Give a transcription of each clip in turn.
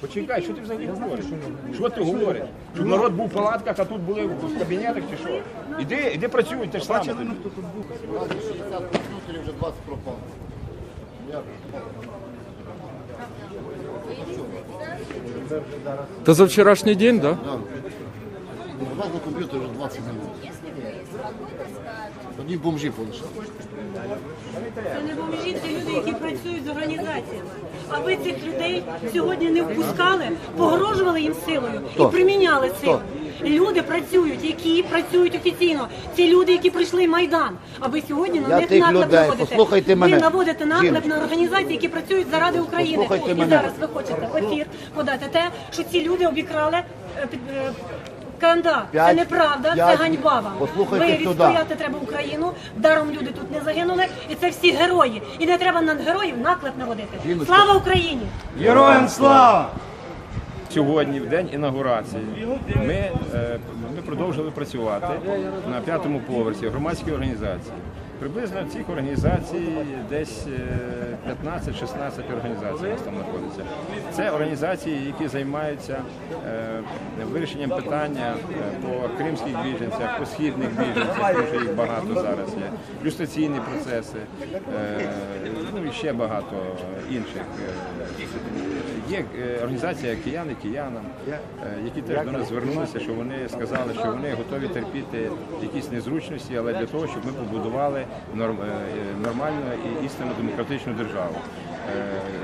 Почекай, що ти взагалі говориш? Що ти говориш? Щоб народ був в палатках, а тут були в кабінетах чи що? Іди, іди працюй, ти ж саме. тобі. 60 комп'ютерів вже 20 пропало. Та за вчорашній день, так? Да. У нас на комп'ютері вже 20 минут. Одні бомжі полишили. Це не бомжі, це люди, які працюють з організаціями. А ви цих людей сьогодні не впускали, погрожували їм силою і приміняли силу. Люди працюють, які працюють офіційно. Ці люди, які прийшли в Майдан. А ви сьогодні на Я них тих наклеп людей, наводите. послухайте мене. Ви наводите наклеп на організації, які працюють заради України. Послухайте І мене. зараз ви хочете в ефір подати те, що ці люди обікрали е, під. е, КНДА. Це П'ять- неправда, це п'ять- ганьба вам. Послухайте ви сюди. відстояти треба Україну. Даром люди тут не загинули, і це всі герої. І не треба на героїв наклеп наводити. Жіночко. Слава Україні! Героям слава! Сьогодні, в день інаугурації, ми, е, ми продовжили працювати на п'ятому поверсі громадської організації. Приблизно в цих організацій десь е, 15-16 організацій у нас там знаходиться. Це організації, які займаються е, вирішенням питання е, по кримських біженцях, по східних біженцях, що їх багато зараз є, люстраційні процеси, е, і ще багато інших. е, Є е, організація кияни киянам, е, які теж до нас звернулися, що вони сказали, що вони готові терпіти якісь незручності, але для того, щоб ми побудували норм- нормальну і істинно демократичну державу.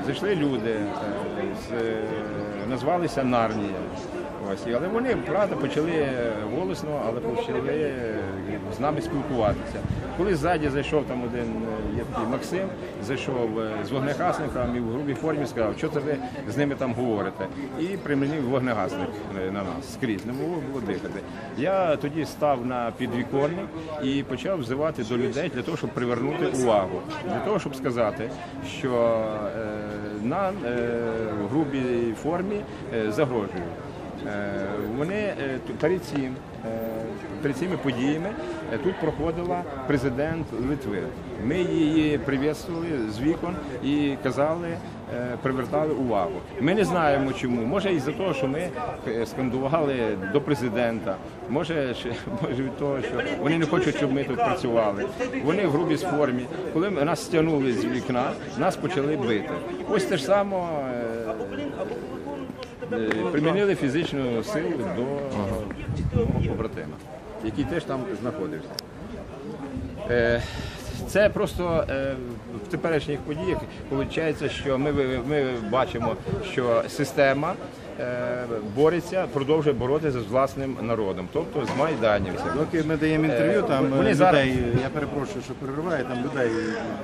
Зайшли люди, назвалися Нарнія. Ось, але вони, правда, почали голосно, але почали е, з нами спілкуватися. Коли ззаді зайшов там один е, є такий Максим, зайшов е, з вогнегасником і в грубій формі сказав, що це ви з ними там говорите. І примінив вогнегасник е, на нас скрізь, не було було дихати. Я тоді став на підвіконник і почав взивати до людей для того, щоб привернути увагу, для того, щоб сказати, що е, нам е, в грубій формі е, загрожують. Е, Вони е, перед цим, е, перед цими подіями тут проходила президент Литви. Ми її привітствували з вікон і казали, привертали увагу. Ми не знаємо чому. Може із-за того, що ми скандували до президента. Може, може від того, що вони не хочуть, щоб ми тут працювали. Вони в грубій формі. Коли нас стягнули з вікна, нас почали бити. Ось те ж саме. Е, примінили фізичну силу до мого побратима, який теж там знаходився. Е, Це просто е, в теперішніх подіях виходить, що ми, ми бачимо, що система бореться, продовжує боротися з власним народом, тобто з майданівцями. Доки ми даємо інтерв'ю, там Вони е, людей, зараз- я перепрошую, що перериваю, там людей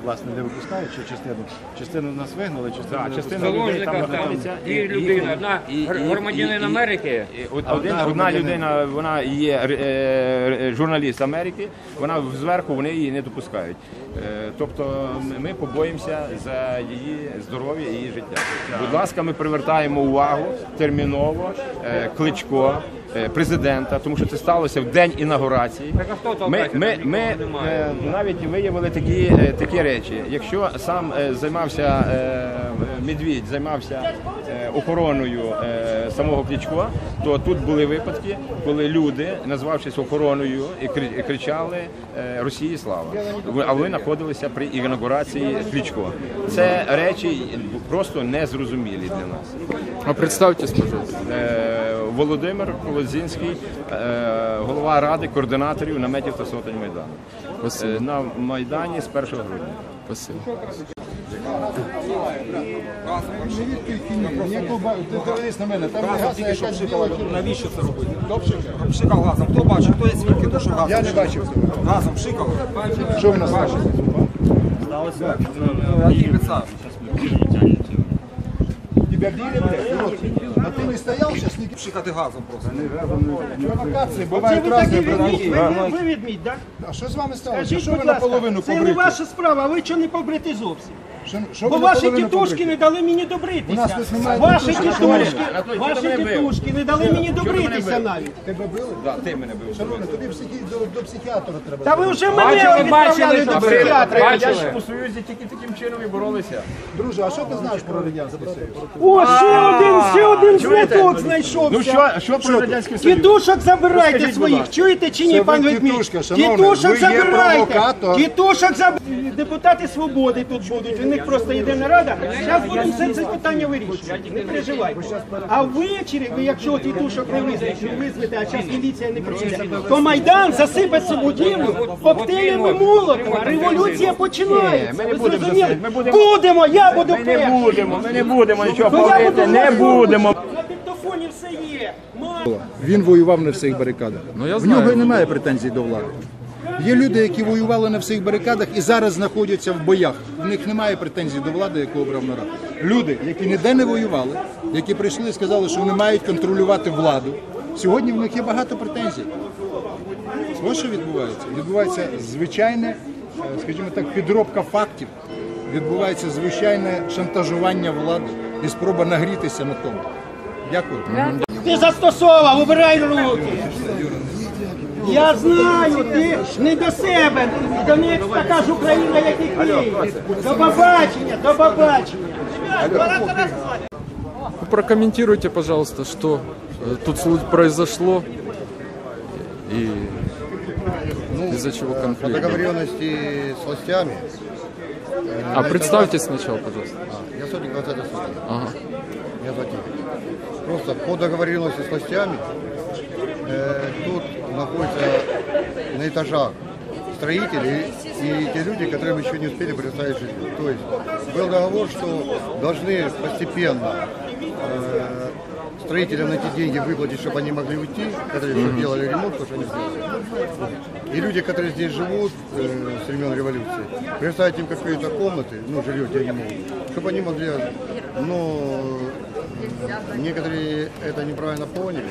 власне не випускають, частину. Частину нас вигнали, частину Так, не частина людей там знаходиться. дві людини, одна громадянин Америки, і- от А один, одна одна людина, вона є е, е, журналіст Америки, вона зверху вони її не допускають. Е, Тобто ми- ми побоїмося за її здоров'я і її життя. Будь ласка, ми привертаємо увагу терміново е, кличко. е, Президента, тому що це сталося в день інаугурації. Ми, ми, ми е, навіть виявили такі, е, такі речі. Якщо сам е, займався е, медвідь, займався е, охороною е, самого Кличко, то тут були випадки, коли люди, назвавшись охороною, і кричали е, Росії слава. А ви знаходилися при інаугурації Кличко. Це речі просто незрозумілі для нас. А представтесь, пожалуйста. Е, Володимир Колодзінський, е, голова ради координаторів наметів та сотень Майдану. Спасибо. Е, На Майдані з 1 грудня. Спасибо. Ти на мене, там гаса якась біла Навіщо це робити? Пшикав газом. Хто бачив? Хто є свідки? То, що газом Я не бачив. Газом пшикав? Що в нас бачив? На якій підставі? Тебя били, блядь, урод. А ты не стоял сейчас, не Пшикати газом просто. провокации, Це бывают ви разные такі відміть, провокации. ви, ви відміть, так? А що з вами сталося? Скажіть, Що ви будь ласка, наполовину це не побриті? ваша справа, а ви чого не побрити зовсім? Бо ваші тітушки не дали мені У нас добритися. тут немає Ваші тітушки, ваші тітушки не дали мені добритися навіть. Тебе били? Да, ти мене бив. Шановний, тобі психі... до, до психіатра треба. Та ви вже мене Бачили, відправляли бачили, до що психіатра. Я ж у Союзі тільки таким чином і боролися. Друже, а що ти знаєш про радянський Союз? О, ще один, ще один знаток знайшовся. Ну що, що про радянський Союз? Тітушок забирайте Розкажіть, будь своїх. ласка. Чуєте чи ні, Це пан ви Ведмідь? тітушка, шановний, Тітушок ви є забирайте. провокатор. Тітушок забирайте. Депутати свободи тут будуть. Них просто єдина рада. Зараз будемо все це питання вирішувати. Не переживайте. А ввечері, ви якщо тітушок не визвете, не визвете, а зараз міліція не прийде, то Майдан засипать цю будівлю коктейлями молотова. Революція починається. Ви будемо зрозуміли? будемо- Будемо, я буду Ми не будемо, ми не будемо нічого Ну, говорити, не будемо. На диктофоні все є. Він воював на всіх барикадах. Ну, я В знаю. нього немає претензій до влади. Є люди, які воювали на всіх барикадах і зараз знаходяться в боях. В них немає претензій до влади, яку обрав народ. Люди, які ніде не воювали, які прийшли і сказали, що вони мають контролювати владу. Сьогодні в них є багато претензій. Ось що відбувається. Відбувається звичайне, е, скажімо так, підробка фактів. Відбувається звичайне шантажування влади і спроба нагрітися на тому. Дякую. Ти застосовував, убирай руки. Я знаю, ти не до себе. Донецьк така ж Україна, як і Київ. До побачення, до побачення. Ну, Прокомментируйте, пожалуйста, что э, тут слу- произошло и из-за чего По конфликт. договоренности с властями. А представьтесь сначала, пожалуйста. А, Я сотник 20 сутки. Ага. Меня зовут Игорь. Просто по договоренности с властями э, тут находятся на этажах строители и те люди, которым еще не успели предоставить жилье. То есть был договор, что должны постепенно э, строителям эти деньги выплатить, чтобы они могли уйти, которые еще делали ремонт, то, что они сделали. И люди, которые здесь живут э, с времен революции, предоставить им какие-то комнаты, ну, жилье, где они могут, чтобы они могли, ну, некоторые это неправильно поняли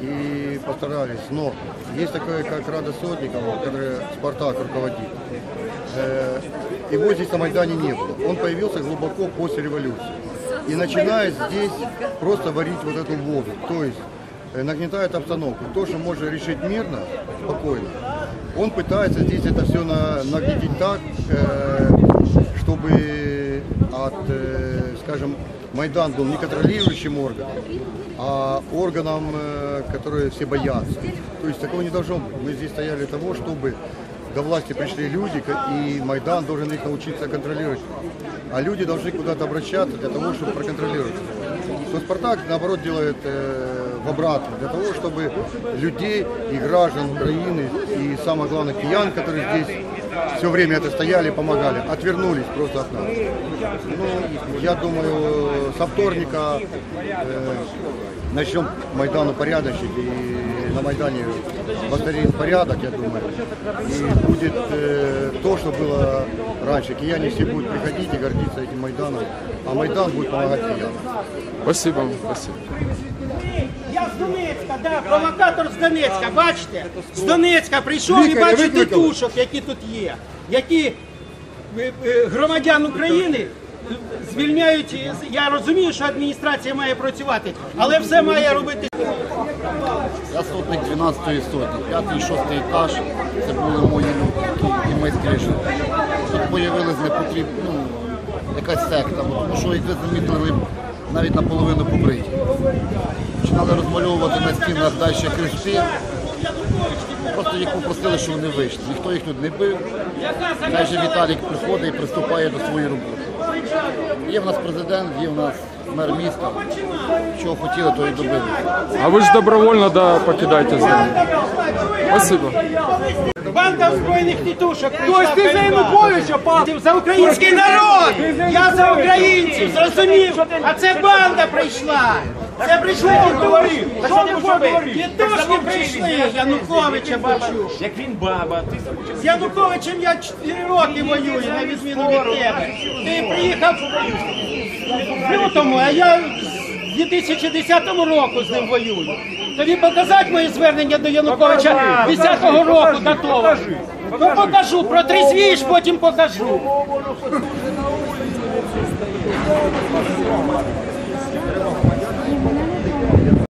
и постарались. Но есть такое, как Рада Сотникова, который Спартак руководит. Э, Его здесь на Майдане не было. Он появился глубоко после революции. И начинает здесь просто варить вот эту воду. То есть э, нагнетает обстановку. То, что можно решить мирно, спокойно, он пытается здесь это все на, нагнетить так, э, чтобы от, скажем, Майдан был не контролирующим органом, а органом, э, который все боятся. То есть такого не должно быть. Мы здесь стояли для того, чтобы до власти пришли люди, и Майдан должен их научиться контролировать. А люди должны куда-то обращаться для того, чтобы проконтролировать. То Спартак, наоборот, делает э, в обратном, для того, чтобы людей и граждан Украины, и самое главное, киян, которые здесь все время это стояли, помогали, отвернулись просто от нас. Ну, я думаю, со вторника э, начнем Майдану порядочить, и на Майдане восстановим порядок, я думаю. И будет э, то, что было раньше. Кияне все будут приходить и гордиться этим Майданом, а Майдан будет помогать киянам. Спасибо спасибо. З Донецька, да, провокатор з Донецька, бачите? З Донецька прийшов і бачить тітушок, які тут є, які е, е, громадян України е, звільняють. Я розумію, що адміністрація має працювати, але все має робити. Я сотник 12-ї сотні, п'ятий, шостий етаж. Це були мої люди, які ми скрижили. Тут появилась непотрібна, ну, якась секта, тому що, як ви замітили, навіть наполовину побриті. Починали розмальовувати на стінах далі хрести. Просто їх попросили, що вони вийшли. Ніхто їх тут не бив. Навіть Віталік приходить і приступає до своєї роботи. Є в нас президент, є в нас мер міста. Чого хотіли, то і добили. А ви ж добровольно, да, покидаєте землю. Спасибо. Банда збройних тітушок. Ось ти за Януковича, пан! За український народ! Я за українців, зрозумів! А це банда прийшла! Це прийшли тітушки! Тітушки прийшли! Януковича бачу! Як він баба, ти З Януковичем я 4 роки воюю, на відміну від тебе. Ти приїхав в лютому, а я в 2010 року з ним воюю. Тобі показати моє звернення до Януковича 10-го року датовано? Ну покажу, протрезвієш, потім покажу.